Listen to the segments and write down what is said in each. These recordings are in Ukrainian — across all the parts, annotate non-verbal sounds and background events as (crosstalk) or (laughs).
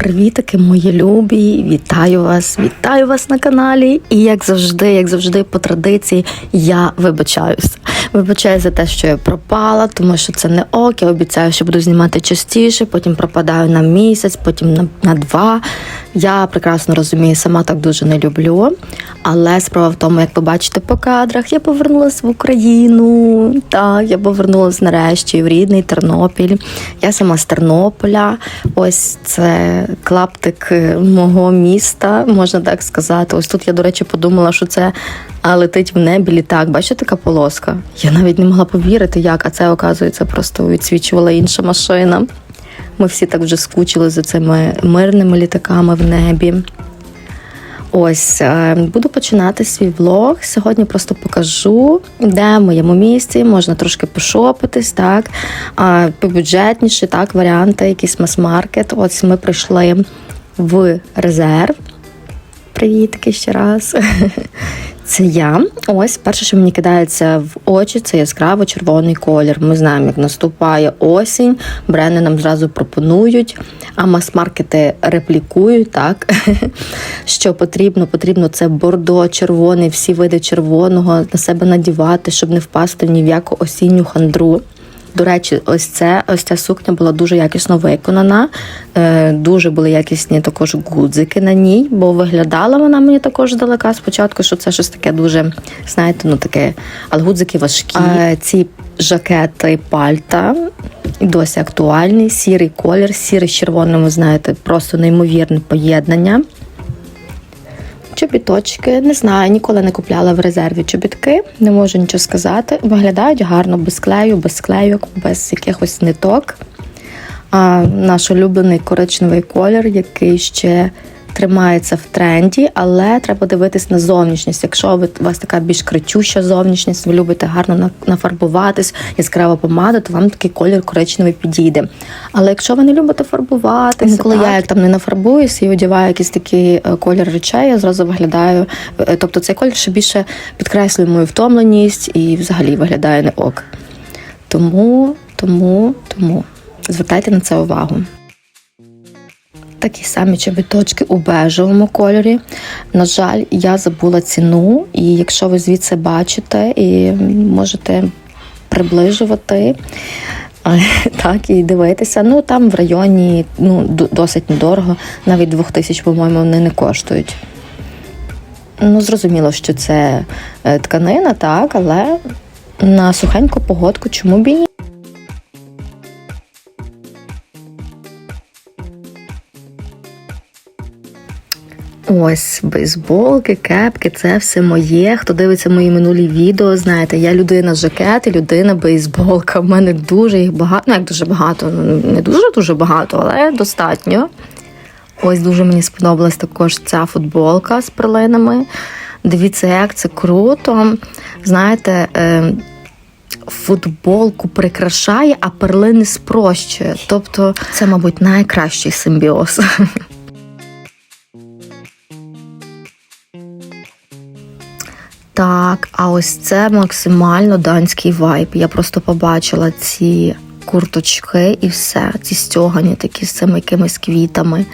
Привітики, мої любі! Вітаю вас! Вітаю вас на каналі. І як завжди, як завжди, по традиції, я вибачаюся. Вибачаю за те, що я пропала, тому що це не ок. Я обіцяю, що буду знімати частіше, потім пропадаю на місяць, потім на, на два. Я прекрасно розумію, сама так дуже не люблю. Але справа в тому, як ви бачите по кадрах, я повернулася в Україну. Так, я повернулася нарешті в рідний Тернопіль. Я сама з Тернополя. Ось це клаптик е, мого міста, можна так сказати. Ось тут я, до речі, подумала, що це летить в небі літак. Бачите, така полоска? Я навіть не могла повірити, як, а це, оказується, просто відсвічувала інша машина. Ми всі так вже скучили за цими мирними літаками в небі. Ось е, буду починати свій влог. Сьогодні просто покажу, де в моєму місці можна трошки пошопитись, так побюджетніші, так, варіанти, якийсь мас-маркет. Ось ми прийшли в резерв. Привітки ще раз. (laughs) Це я. Ось перше, що мені кидається в очі, це яскраво червоний колір. Ми знаємо, як наступає осінь, бренди нам зразу пропонують, а мас-маркети реплікують, так (laughs) що потрібно, потрібно це бордо, червоний, всі види червоного на себе надівати, щоб не впасти ні в яку осінню хандру. До речі, ось це ось ця сукня була дуже якісно виконана. Е, дуже були якісні також гудзики на ній, бо виглядала вона мені також здалека спочатку, що це щось таке дуже, знаєте, ну таке, але гудзики важкі. Е, ці жакети пальта і досі актуальні. Сірий колір, сірий з червоним, знаєте, просто неймовірне поєднання. Чобіточки, не знаю, ніколи не купляла в резерві чобітки, не можу нічого сказати. Виглядають гарно, без клею, без клейок, без якихось ниток. А наш улюблений коричневий колір, який ще тримається в тренді, але треба дивитись на зовнішність. Якщо ви, у вас така більш кричуща зовнішність, ви любите гарно нафарбуватись, яскрава помада, то вам такий колір коричневий підійде. Але якщо ви не любите фарбуватися, коли я як там не нафарбуюсь і одягаю якийсь такий е, колір речей, я зразу виглядаю. е, Тобто цей колір ще більше підкреслює мою втомленість і взагалі виглядає не ок. Тому, тому, тому звертайте на це увагу. Такі самі чобіточки у бежевому кольорі. На жаль, я забула ціну, і якщо ви звідси бачите і можете приближувати. е, (laughs) Так, і дивитися. Ну там в районі ну, досить недорого, навіть двох тисяч, по-моєму, вони не коштують. Ну, зрозуміло, що це е, тканина, так, але на сухеньку погодку чому б і ні? Ось бейсболки, кепки, це все моє. Хто дивиться мої минулі відео, знаєте, я людина жакет людина бейсболка. У мене дуже їх багато, ну як дуже багато, ну, не дуже дуже багато, але достатньо. Ось дуже мені сподобалась також ця футболка з перлинами. Дивіться, як це круто. Знаєте, е, футболку прикрашає, а перлини спрощує. Тобто, це, мабуть, найкращий симбіоз. (laughs) Так, а ось це максимально данський вайб. Я просто побачила ці курточки і все, ці стьогані такі з цими якимись квітами.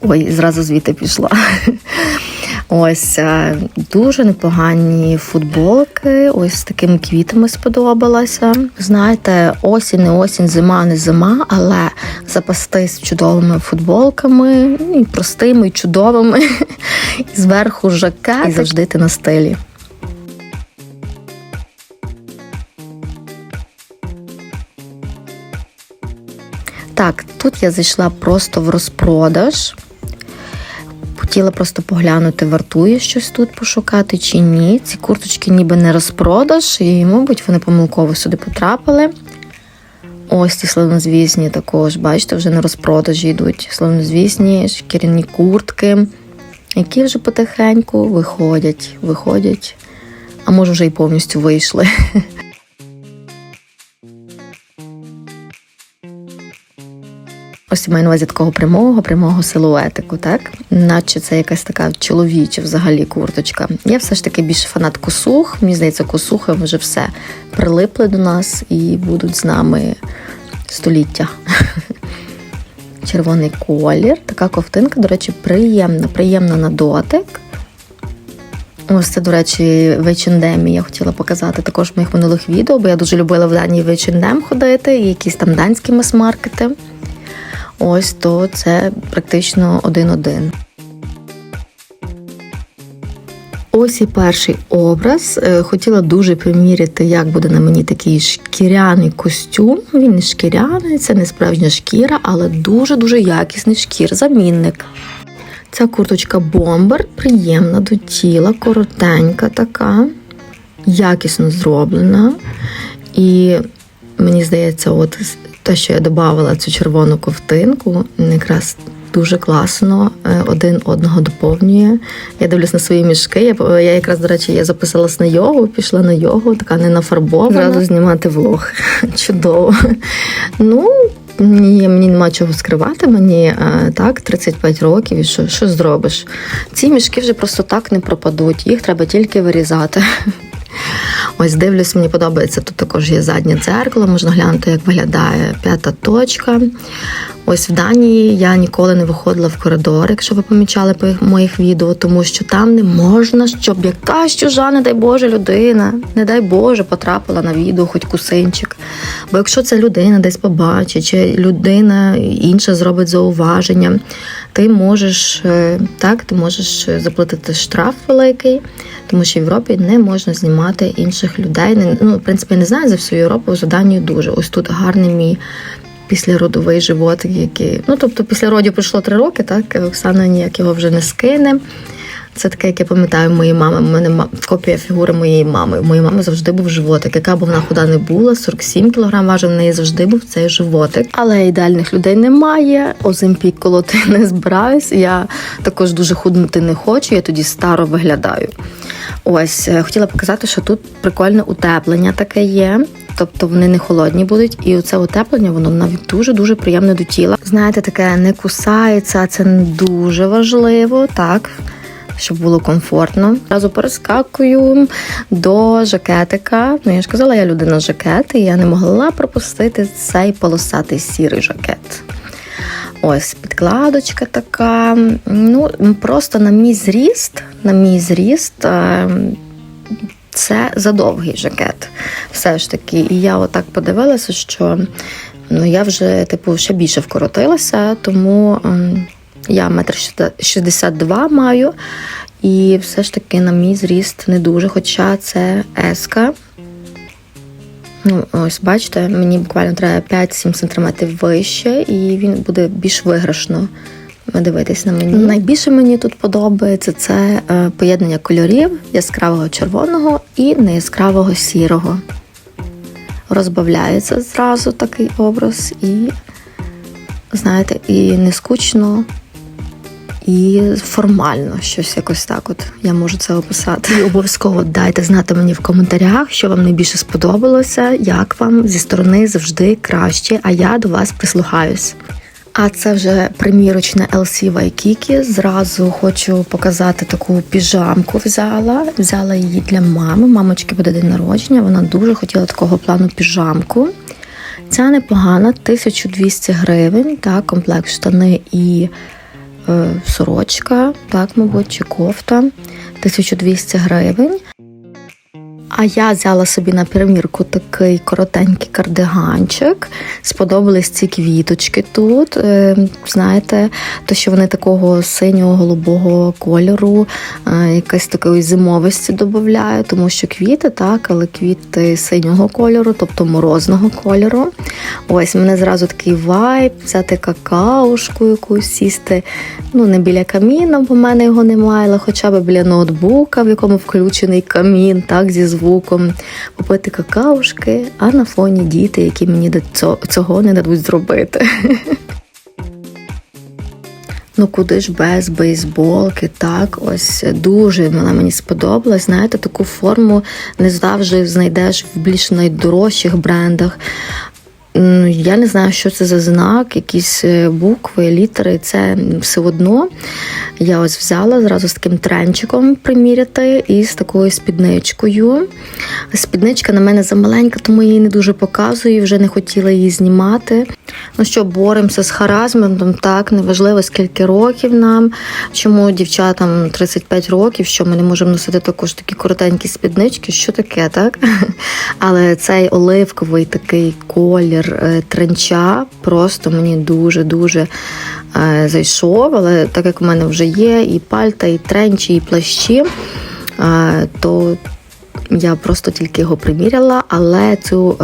Ой, зразу звідти пішла. (laughs) Ось е, дуже непогані футболки. Ось з такими квітами сподобалася. Знаєте, осінь, не осінь, зима, не зима, але запастись чудовими футболками, і простими, і чудовими. (laughs) І зверху жакет і завжди ти на стилі. Так, тут я зайшла просто в розпродаж. Хотіла просто поглянути, вартує щось тут пошукати чи ні. Ці курточки ніби не розпродаж, і, мабуть, вони помилково сюди потрапили. Ось ці славнозвісні також, бачите, вже на розпродажі йдуть. Славнозвісні шкіряні куртки, які вже потихеньку виходять, виходять, а може вже й повністю вийшли. (laughs) Ось маю на увазі такого прямого, прямого силуетику, так? Наче це якась така чоловіча взагалі курточка. Я все ж таки більше фанат косух. Мені здається, косухи вже все прилипли до нас і будуть з нами століття. (laughs) червоний колір. Така ковтинка, до речі, приємна, приємна на дотик. Ось це, до речі, в H&M я хотіла показати також в моїх минулих відео, бо я дуже любила в Данії в H&M ходити, і якісь там данські мас-маркети. Ось то це практично один-один. Ось і перший образ. Е, Хотіла дуже приміряти, як буде на мені такий шкіряний костюм. Він не шкіряний, це не справжня шкіра, але дуже-дуже якісний шкір-замінник. Ця курточка бомбер приємна до тіла, коротенька така, якісно зроблена. І мені здається, от те, що я додавала цю червону ковтинку, якраз дуже класно е, один одного доповнює. Я дивлюсь на свої мішки. Я, я якраз, до речі, я записалась на йогу, пішла на йогу, така не нафарбована. Зразу знімати влог. (laughs) Чудово. Ну, мені, мені нема чого скривати, мені е, так, 35 років, і що, що зробиш? Ці мішки вже просто так не пропадуть, їх треба тільки вирізати. Ось дивлюсь, мені подобається. Тут також є заднє дзеркало, можна глянути, як виглядає п'ята точка. Ось в Данії я ніколи не виходила в коридор, якщо ви помічали по моїх відео, тому що там не можна, щоб якась чужа, не дай Боже, людина, не дай Боже, потрапила на відео, хоч кусинчик. Бо якщо ця людина десь побачить, чи людина інша зробить зауваження, ти можеш е, так, ти можеш заплатити штраф великий, тому що в Європі не можна знімати інших людей. Не- Ну, в принципі, не знаю за всю Європу, за Данію дуже. Ось тут гарний мій післяродовий животик, який. Ну, тобто, після родів пройшло три роки, так Оксана ніяк його вже не скине. Це таке, як я пам'ятаю, моєї мами. У мене копія фігури моєї мами. У моєї мами завжди був животик. Яка б вона худа не була, 47 кг важив, в неї завжди був цей животик. Але ідеальних людей немає. Озимпік колоти (laughs) не збираюсь. Я також дуже худнути не хочу, я тоді старо виглядаю. Ось е, хотіла показати, що тут прикольне утеплення таке є. Тобто вони не холодні будуть, і оце утеплення воно навіть дуже дуже приємне до тіла. Знаєте, таке не кусається, це дуже важливо, так. Щоб було комфортно. Разу перескакую до жакетика. Ну я ж казала, я людина жакет, і я не могла пропустити цей полосатий сірий жакет. Ось підкладочка така. Ну, просто на мій зріст, на мій зріст. е, Це задовгий жакет. Все ж таки. І я отак подивилася, що ну, я вже типу ще більше вкоротилася, тому ем, я метр шістдесят два маю. І все ж таки на мій зріст не дуже, хоча це еска. Ну, ось бачите, мені буквально треба 5-7 см вище, і він буде більш виграшно дивитись на мені. Найбільше мені тут подобається це е, поєднання кольорів яскравого червоного і неяскравого сірого. Розбавляється зразу такий образ, і, знаєте, і не скучно, і формально щось якось так. От я можу це описати. І обов'язково дайте знати мені в коментарях, що вам найбільше сподобалося, як вам зі сторони завжди краще, а я до вас прислухаюсь. А це вже примірочне LC Waikiki. Зразу хочу показати таку піжамку. Взяла. Взяла її для мами. Мамочки буде день народження. Вона дуже хотіла такого плану піжамку. Ця непогана, 1200 гривень, так, комплект штани і сорочка, так, мабуть, чи кофта. 1200 гривень. А я взяла собі на примірку такий коротенький кардиганчик. Сподобались ці квіточки тут. Е, Знаєте, то що вони такого синього голубого кольору, е, якась такої зимовості додають, тому що квіти, так, але квіти синього кольору, тобто морозного кольору. Ось мене зразу такий вайб, взяти какаушку якусь сісти. Ну, не біля каміна, бо в мене його немає, але хоча б біля ноутбука, в якому включений камін, так, зі звуком, попити какаушки, а на фоні діти, які мені цього- не дадуть зробити. (laughs) Ну куди ж без бейсболки, так ось дуже вона мені сподобалась. Знаєте, таку форму не завжди знайдеш в більш найдорожчих брендах. Я не знаю, що це за знак, якісь е, букви, літери. Це все одно. Я ось взяла зразу з таким тренчиком приміряти і з такою спідничкою. Спідничка на мене замаленька, тому я її не дуже показую, вже не хотіла її знімати. Ну що, боремося з харазментом, так, неважливо скільки років нам, чому дівчатам 35 років, що ми не можемо носити також такі коротенькі спіднички, що таке, так? (laughs) Але цей оливковий такий колір е, тренча просто мені дуже-дуже е, зайшов. Але так як у мене вже є і пальта, і тренчі, і плащі, е, то я просто тільки його приміряла, але цю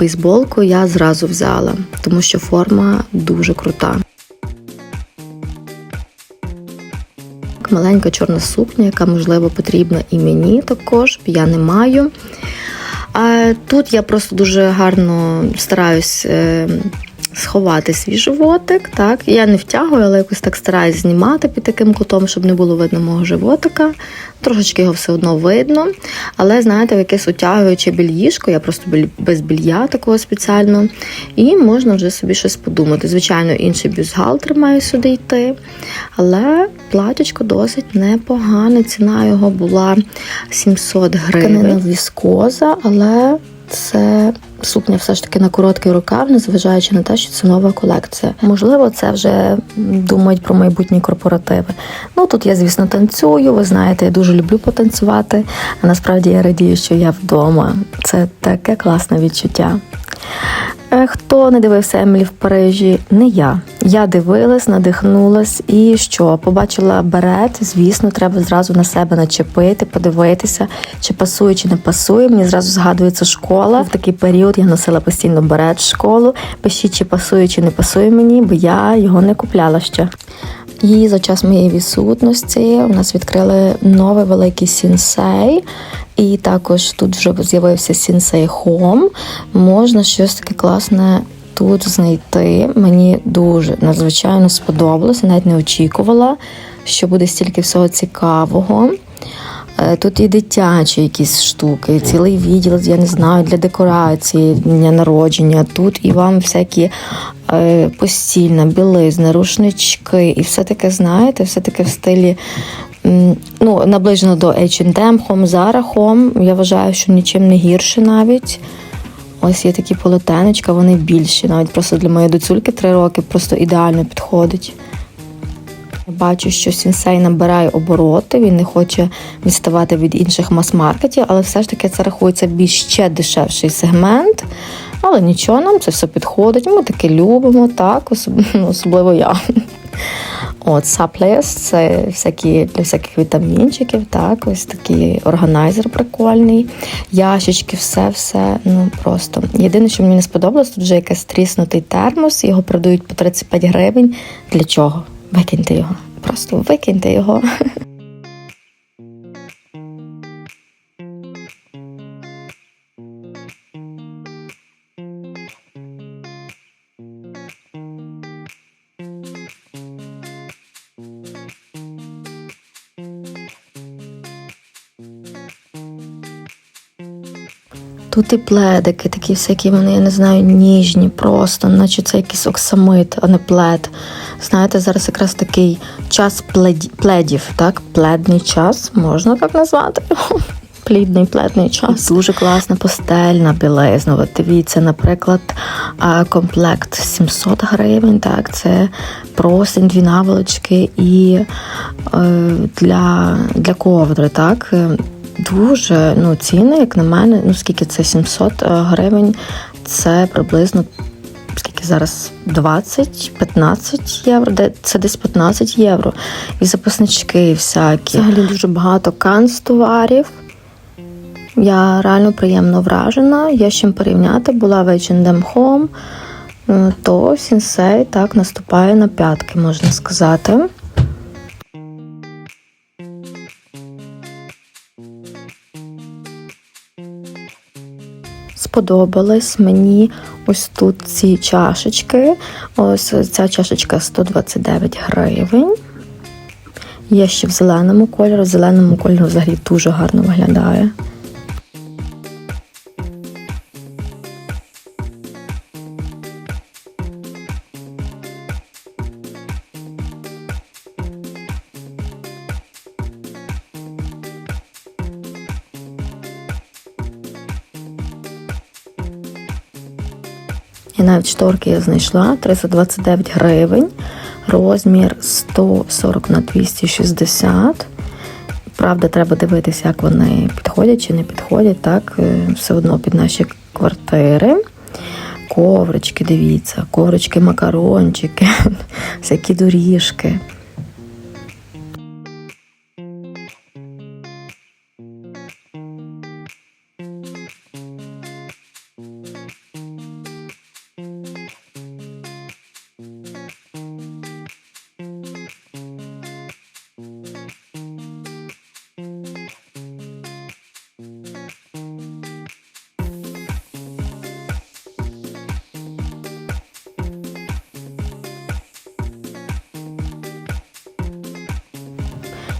бейсболку я зразу взяла, тому що форма дуже крута. Маленька чорна сукня, яка можливо потрібна і мені також, я не маю. А тут я просто дуже гарно стараюсь е, сховати свій животик. Так? Я не втягую, але якось так стараюсь знімати під таким кутом, щоб не було видно мого животика. Трошечки його все одно видно. Але, знаєте, в якесь утягуюче більїшко, я просто без білья такого спеціально. І можна вже собі щось подумати. Звичайно, інший бюстгальтер має сюди йти. Але платячко досить непогане. Ціна його була 700 гривень. Тканина віскоза, але це сукня все ж таки на короткий рукав, незважаючи на те, що це нова колекція. Можливо, це вже думають про майбутні корпоративи. Ну тут я, звісно, танцюю. Ви знаєте, я дуже люблю потанцювати. А насправді я радію, що я вдома. Це таке класне відчуття. Е, Хто не дивився Емілі в Парижі? Не я. Я дивилась, надихнулась і що? Побачила берет. Звісно, треба зразу на себе начепити, подивитися, чи пасує, чи не пасує. Мені зразу згадується школа. В такий період я носила постійно берет в школу. Пишіть, чи пасує, чи не пасує мені, бо я його не купляла ще. І за час моєї відсутності у нас відкрили новий великий сінсей. І також тут вже з'явився сінсей Home. Можна щось таке класне тут знайти. Мені дуже надзвичайно сподобалося, навіть не очікувала, що буде стільки всього цікавого. Е, Тут і дитячі якісь штуки, цілий відділ, я не знаю, для декорації, дня народження. Тут і вам всякі постільна, білизна, рушнички, і все таке, знаєте, все таке в стилі. Ну, наближено до H&M, Home, Zara Home. Я вважаю, що нічим не гірше навіть. Ось є такі полотенечка, вони більші. Навіть просто для моєї доцюльки три роки просто ідеально підходить. Бачу, що сінсей набирає обороти, він не хоче відставати від інших мас-маркетів, але все ж таки це рахується більш ще дешевший сегмент. Але нічого, нам це все підходить. Ми таке любимо, так, (laughs) ну, особливо я. От Supplements – це всякі для всяких вітамінчиків, так, ось такий органайзер прикольний. Ящички, все, все. Ну просто. Єдине, що мені не сподобалось, тут вже якийсь тріснутий термос, його продають по 35 гривень. Для чого? Викиньте його. Просто викиньте його. (laughs) Тут і пледики, такі всякі вони, я не знаю, ніжні, просто, наче це якийсь оксамит, а не плед. Знаєте, зараз якраз такий час пледі- пледів, так? Пледний час, можна так назвати. (laughs) Плідний пледний час. Дуже класна постельна білизна. От дивіться, наприклад, комплект 700 гривень. Так, це просень, дві наволочки і е, для, для ковдри. Так, дуже ну, ціни, як на мене, ну скільки це 700 гривень, це приблизно скільки зараз 20-15 євро, це десь 15 євро. І запаснички всякі. Взагалі дуже багато канцтоварів. Я реально приємно вражена. Є з чим порівняти. Була в H&M Home, е, то Сінсей так наступає на п'ятки, можна сказати. Сподобались мені ось тут ці чашечки. Ось ця чашечка 129 гривень. Є ще в зеленому кольорі. В зеленому кольорі взагалі дуже гарно виглядає. Навіть шторки я знайшла 329 гривень, розмір 140 на 260. Правда, треба дивитися, як вони підходять чи не підходять, так, е, все одно під наші квартири. Коврички, дивіться, коврички, макарончики, (laughs) всякі доріжки.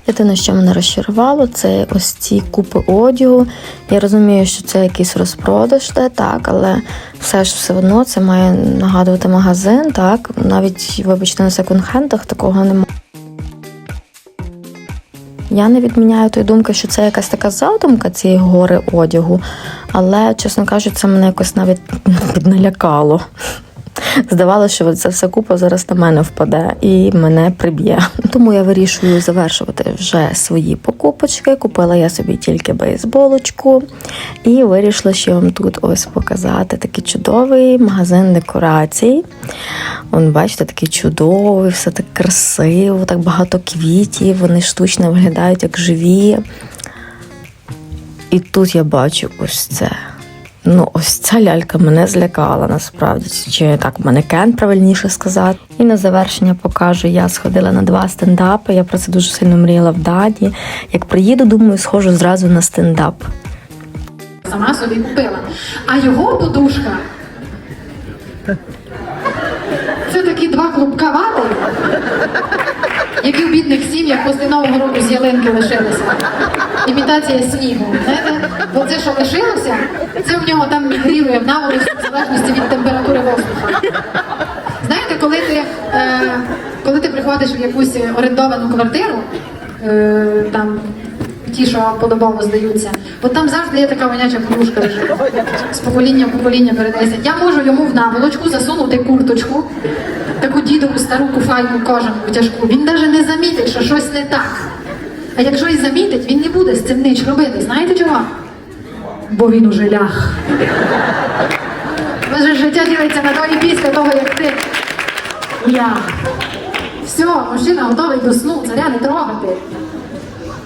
Єдине, що мене розчарувало, це ось ці купи одягу. Я розумію, що це якийсь розпродаж, де, так, але все ж все одно це має нагадувати магазин, так. Навіть, вибачте, на секонд-хендах такого немає. Я не відміняю тої думки, що це якась така задумка цієї гори одягу, але, чесно кажучи, це мене якось навіть (laughs) підналякало. Здавалося, що це все купа зараз на мене впаде і мене приб'є. Тому я вирішую завершувати вже свої покупочки. Купила я собі тільки бейсболочку і вирішила ще вам тут ось показати такий чудовий магазин декорацій. Он, бачите, такий чудовий, все так красиво, так багато квітів, вони штучно виглядають як живі. І тут я бачу ось це. Ну, ось ця лялька мене злякала насправді. Чи так манекен правильніше сказати. І на завершення покажу. Я сходила на два стендапи. Я про це дуже сильно мріяла в Дані. Як приїду, думаю, схожу зразу на стендап. Сама собі купила. А його подушка. Це такі два клубка вати, які в бідних сім'ях після Нового року з ялинки лишилися. Імітація снігу. Знаєте, бо це, що лишилося, це в нього там мігрірує в наволочку в залежності від температури воздуха. Знаєте, коли ти, е, коли ти приходиш в якусь орендовану квартиру, е, там ті, що подобово здаються, от там завжди є така воняча лежить. З покоління в покоління передається. Я можу йому в наволочку засунути курточку, таку дідову стару куфайну кожану тяжку. Він навіть не замітить, що щось не так. А якщо і замітить, він не буде з цим нич робити. Знаєте чого? Бо він уже ляг. Може, життя ділиться на долі після того, як ти ляг. Все, мужчина готовий до сну, царя не трогати.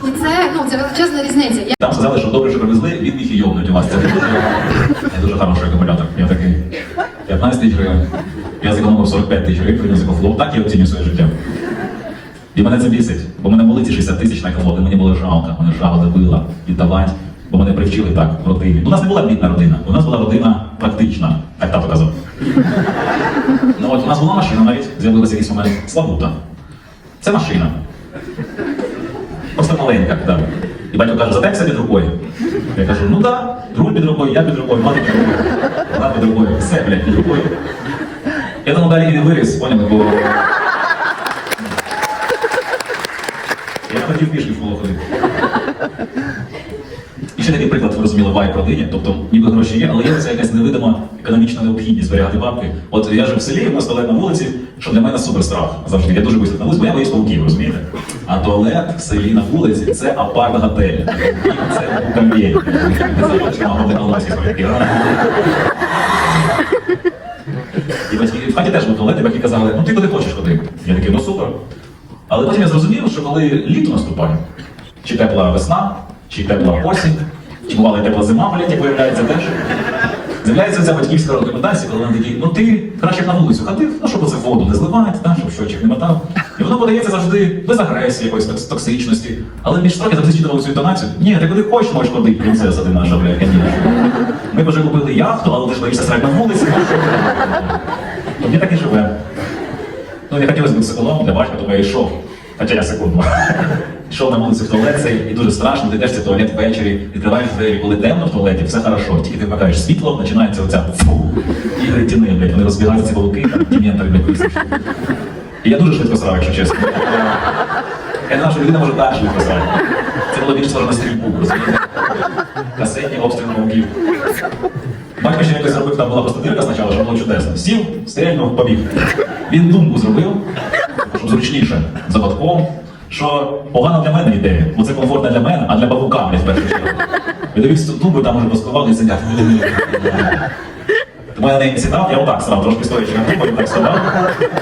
І це, ну, це величезна різниця. Я Там сказали, що добре, що привезли, він міг і йовнуть у вас. Це дуже, хороший акумулятор. Я такий 15 тисяч гривень. Я зекономив 45 тисяч гривень, приніс екофлоу. Так я оцінюю своє життя. І мене це бісить, бо мене були ці 60 тисяч на екофлоу, і мені було жалко, мене жало добила віддавати, бо мене привчили так в родині. У нас не була бідна родина, у нас була родина практична, так тато казав. Ну от у нас була машина навіть, з'явилася якийсь момент Славута. Це машина. Просто маленька, так. І батько каже, затекся під рукою. Я кажу, ну да, руль під рукою, я під рукою, мати під рукою, вона під рукою, все, блядь, під рукою. Я тому далі не виріс, поняли, бо. Я хотів пішки в школу. І ще такий приклад, ви розуміли, вайп родині. Тобто, ніби гроші є, але є це якась невидима економічна необхідність зберігати бабки. От я жив в селі, у нас туалет на вулиці, що для мене супер страх. Завжди я дуже висок на вулиці, бо я боюсь пауків, розумієте? А туалет в селі на вулиці це. Це на головне алмазі пам'ятки. І батьки в хаті теж був туалет, і батьки казали, ну ти куди хочеш ходи. Я такий, ну супер. Але потім я зрозумів, що коли літо наступає, чи тепла весна, чи тепла осінь, чи бувала і тепла зима, блядь, як виявляється теж. З'являється ця батьківська рекомендація, коли вони такі, ну ти краще на вулицю ходив, ну щоб оце воду не зливати, та, щоб щочик не мотав. І воно подається завжди без агресії, якоїсь токс- токсичності. Але більш трохи завжди читали цю інтонацію. Ні, ти куди хочеш, можеш ходити, принцеса ти наша, блядь, конечно. Ми б вже купили яхту, але ти ж боїшся срати на вулиці. Тоді так і живе. Ну, не хотілося б психологом для батька, я йшов. Хоча я секунду. Йшов на вулицю в туалет і дуже страшно, ти йдеш в туалет ввечері, відкриваєш двері, коли темно в туалеті, все хорошо. Тільки ти вмикаєш світло, починається оця фу. Ігри тіни, блядь, вони розбігаються ці волки, там тім'янтори, блядь, висушені. І я дуже швидко срав, якщо чесно. Я не знав, що людина може так швидко писати. Це було більше схоже на стрільбу, розумієте? Касетні обстріли мовків. Батько ще якось зробив, там була просто дирка спочатку, що було чудесно. Сів, стрельнув, побіг. Він думку зробив, зручніше, заводком, що погано для мене ідея, бо це комфортно для мене, а для бабука, блядь, в першу чергу. Ви дивіться думку, там уже розкладали і сидять. Тому я не сідав, я отак став, трошки стоячи на думку, так став.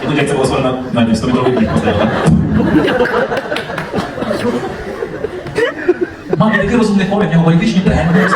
І тут як це було схоже на, на 100-метровий біг поставив. Мам, я такий розумний хлопець, в нього політичні теми.